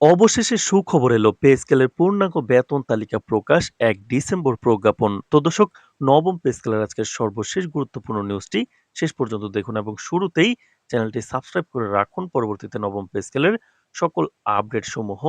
অবশেষে সুখবর এলো পে স্কেলের পূর্ণাঙ্গ বেতন তালিকা প্রকাশ এক ডিসেম্বর প্রজ্ঞাপন। তো দর্শক, নবম পে স্কেলের আজকের সর্বশেষ গুরুত্বপূর্ণ নিউজটি শেষ পর্যন্ত দেখুন এবং শুরুতেই চ্যানেলটি সাবস্ক্রাইব করে রাখুন। পরবর্তীতে নবম পে স্কেলের সকল আপডেট সমূহ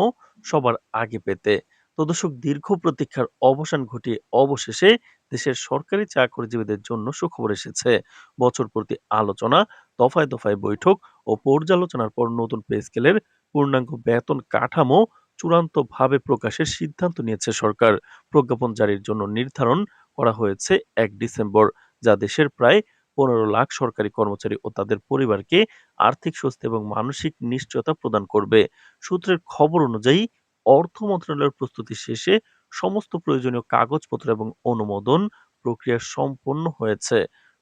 সবার আগে পেতে। তো দর্শক, দীর্ঘ প্রতীক্ষার অবসান ঘটিয়ে অবশেষে দেশের সরকারি চাকরিজীবীদের জন্য সুখবর এসেছে। বছর প্রতি আলোচনা, দফায় দফায় বৈঠক ও পর্যালোচনার পর নতুন পে স্কেলের পূর্ণাঙ্গ বেতন কাঠামো চূড়ান্তভাবে প্রকাশের সিদ্ধান্ত নিয়েছে সরকার। প্রজ্ঞাপন জারির জন্য নির্ধারণ করা হয়েছে এক ডিসেম্বর, যা দেশের প্রায় পনেরো লাখ সরকারি কর্মচারী ও তাদের পরিবারকে আর্থিক স্বস্তি এবং মানসিক নিশ্চয়তা প্রদান করবে। সূত্রের খবর অনুযায়ী, অর্থ মন্ত্রণালয়ের প্রস্তুতি শেষে সমস্ত প্রয়োজনীয় কাগজপত্র এবং অনুমোদন প্রক্রিয়া সম্পন্ন হয়েছে।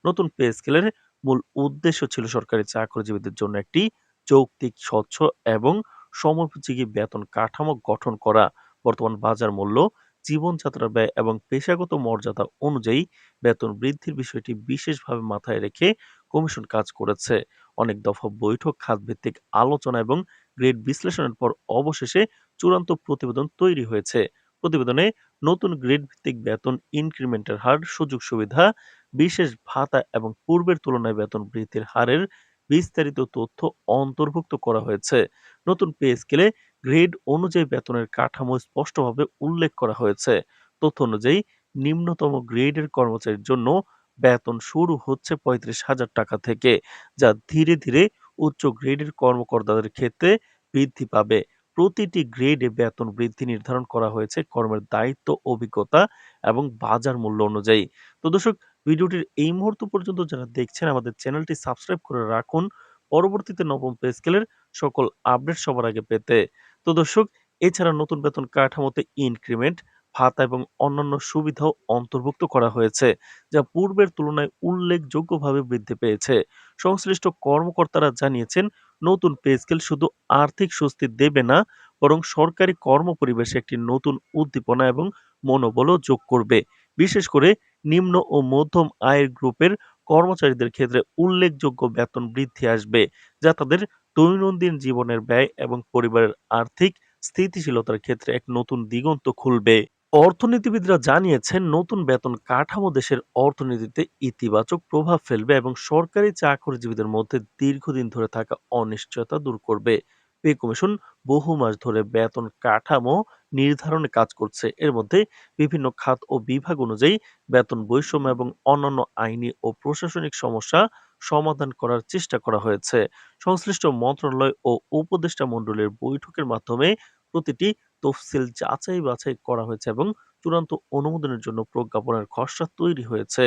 নতুন পে স্কেলের মূল উদ্দেশ্য ছিল সরকারি চাকরিজীবীদের জন্য একটি যৌক্তিক, স্বচ্ছ এবং সময়োপযোগী বেতন কাঠামো গঠন করা। বর্তমান বাজার মূল্য, জীবনযাত্রার ব্যয় এবং পেশাগত মর্যাদা অনুযায়ী বেতন বৃদ্ধির বিষয়টি বিশেষভাবে মাথায় রেখে কমিশন কাজ করেছে। অনেক দফা বৈঠক, খাতভিত্তিক আলোচনা এবং গ্রেড বিশ্লেষণের পর অবশেষে চূড়ান্ত প্রতিবেদন তৈরি হয়েছে। প্রতিবেদনে নতুন গ্রেড ভিত্তিক বেতন ইনক্রিমেন্টের হার, সুযোগ সুবিধা, বিশেষ ভাতা এবং পূর্বের তুলনায় বেতন বৃদ্ধির হারের বিস্তারিত তথ্য অন্তর্ভুক্ত করা হয়েছে। নতুন পে স্কেলে গ্রেড অনুযায়ী বেতনের কাঠামো স্পষ্টভাবে উল্লেখ করা হয়েছে। তথ্য অনুযায়ী, নিম্নতম গ্রেডের কর্মচারীর জন্য বেতন শুরু হচ্ছে পঁয়ত্রিশ হাজার টাকা থেকে, যা ধীরে ধীরে উচ্চ গ্রেডের কর্মকর্তাদের ক্ষেত্রে বৃদ্ধি পাবে। প্রতিটি গ্রেডে বেতন বৃদ্ধি নির্ধারণ করা হয়েছে কর্মের দায়িত্ব, অভিজ্ঞতা এবং বাজার মূল্য অনুযায়ী। তো দর্শক ভিডিওটির এই মুহূর্ত পর্যন্ত যারা দেখছেন, আমাদের চ্যানেলটি সাবস্ক্রাইব করে রাখুন। পরবর্তীতে নবম পে স্কেলের সকল আপডেট সবার আগে পেতে। তো দর্শক, এছাড়া নতুন বেতন কাঠামোতে ইনক্রিমেন্ট, ভাতা এবং অন্যান্য সুবিধাও অন্তর্ভুক্ত করা হয়েছে, যা পূর্বের তুলনায় উল্লেখযোগ্যভাবে বৃদ্ধি পেয়েছে। সংশ্লিষ্ট কর্মকর্তারা জানিয়েছেন, নতুন পে স্কেল শুধু আর্থিক স্বস্তি দেবে না, বরং সরকারি কর্মপরিবেশে একটি নতুন উদ্দীপনা এবং মনোবলও যোগ করবে। বিশেষ করে নিম্ন ও মধ্যম আয়ের গ্রুপের কর্মচারীদের ক্ষেত্রে উল্লেখযোগ্য বেতন বৃদ্ধি আসবে, যা তাদের দৈনন্দিন জীবনের ব্যয় এবং পরিবারের আর্থিক স্থিতিশীলতার ক্ষেত্রে এক নতুন দিগন্ত খুলবে। অর্থনীতিবিদরা জানিয়েছেন, নতুন বেতন কাঠামো দেশের অর্থনীতিতে ইতিবাচক প্রভাব ফেলবে এবং সরকারি চাকরিজীবীদের মধ্যে দীর্ঘদিন ধরে থাকা অনিশ্চয়তা দূর করবে। পে কমিশন বহু মাস ধরে বেতন কাঠামো নির্ধারণে কাজ করছে। এর মধ্যে বিভিন্ন খাত ও বিভাগ অনুযায়ী বেতন বৈষম্য এবং অন্যান্য আইনি ও প্রশাসনিক সমস্যা সমাধান করার চেষ্টা করা হয়েছে। সংশ্লিষ্ট মন্ত্রণালয় ও উপদেষ্টা মণ্ডলীর বৈঠকের মাধ্যমে প্রতিটি তফসিল যাচাই বাছাই করা হয়েছে এবং চূড়ান্ত অনুমোদনের জন্য প্রজ্ঞাপনের খসড়া তৈরি হয়েছে।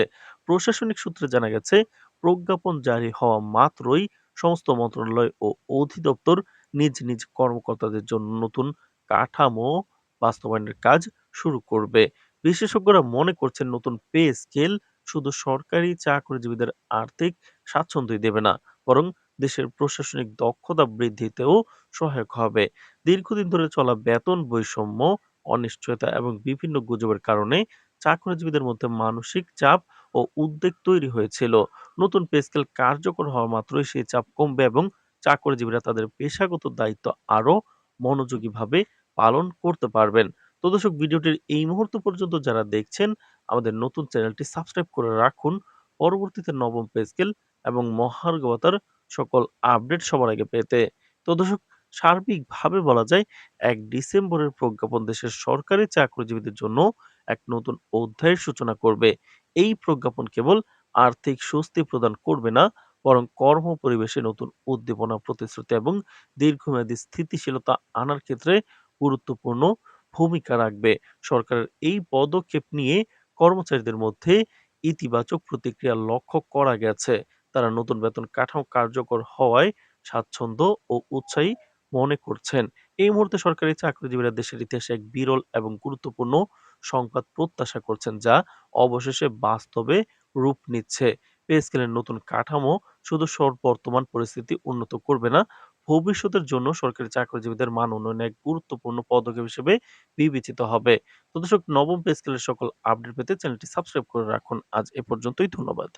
প্রশাসনিক সূত্রে জানা গেছে, প্রজ্ঞাপন জারি হওয়া মাত্রই সমস্ত মন্ত্রণালয় ও অধিদপ্তর নিজ নিজ কর্মকর্তাদের জন্য নতুন কাঠামো বাস্তবায়নের কাজ শুরু করবে। বিশেষজ্ঞরা মনে করছেন নতুন পে স্কেল শুধু সরকারি চাকরিজীবীদের আর্থিক স্বাচ্ছন্দ্যই দেবে না, বরং দেশের প্রশাসনিক দক্ষতা বৃদ্ধিতেও সহায়ক হবে। দীর্ঘদিন ধরে চলা বেতন বৈষম্য, অনিশ্চয়তা এবং বিভিন্ন গুজবের কারণে চাকরিজীবীদের মধ্যে মানসিক চাপ ও উদ্বেগ তৈরি হয়েছিল। নতুন পে স্কেল কার্যকর হওয়া মাত্রই সেই চাপ কমবে এবং চাকরিজীবীরা তাদের পেশাগত দায়িত্ব আরও মনোযোগীভাবে পালন করতে পারবেন। তো দর্শক, ভিডিওটির এই মুহূর্ত পর্যন্ত যারা দেখছেন, আমাদের নতুন চ্যানেলটি সাবস্ক্রাইব করে রাখুন। পরবর্তীতে নবম পে স্কেল এবং মহার্গবতার সকল আপডেট সবার আগে পেতে। তো দর্শক, সার্বিকভাবে বলা যায়, এক ডিসেম্বরের প্রজ্ঞাপন দেশের সরকারি চাকরিজীবীদের জন্য এক নতুন অধ্যায়ের সূচনা করবে। এই প্রজ্ঞাপন কেবল আর্থিক স্বস্তি প্রদান করবে না বরং কর্ম পরিবেশে নতুন উদ্দীপনা, প্রতিশ্রুতি এবং দীর্ঘমেয়াদী স্থিতিশীলতা আনার ক্ষেত্রে গুরুত্বপূর্ণ ভূমিকা রাখবে। সরকারের এই পদক্ষেপ নিয়ে কর্মচারীদের মধ্যে ইতিবাচক প্রতিক্রিয়া লক্ষ্য করা গেছে। তারা নতুন বেতন কাঠামো কার্যকর হওয়ায় স্বাচ্ছন্দ্য ও উৎসাহী মনে করছেন। এই মুহূর্তে সরকারি চাকরিজীবীরা দেশের ইতিহাসে এক বিরল এবং গুরুত্বপূর্ণ সংবাদ প্রত্যাশা করছেন যা অবশেষে বাস্তবে রূপ নিচ্ছে। পে স্কেলের নতুন কাঠামো শুধু বর্তমান পরিস্থিতি উন্নত করবে না, ভবিষ্যতের জন্য সরকারি চাকরিজীবীদের মান উন্নয়নে এক গুরুত্বপূর্ণ পদক্ষেপ হিসেবে বিবেচিত হবে। তো দর্শক, নবম পে স্কেলের সকল আপডেট পেতে চ্যানেলটি সাবস্ক্রাইব করে রাখুন। আজ এ পর্যন্তই, ধন্যবাদ।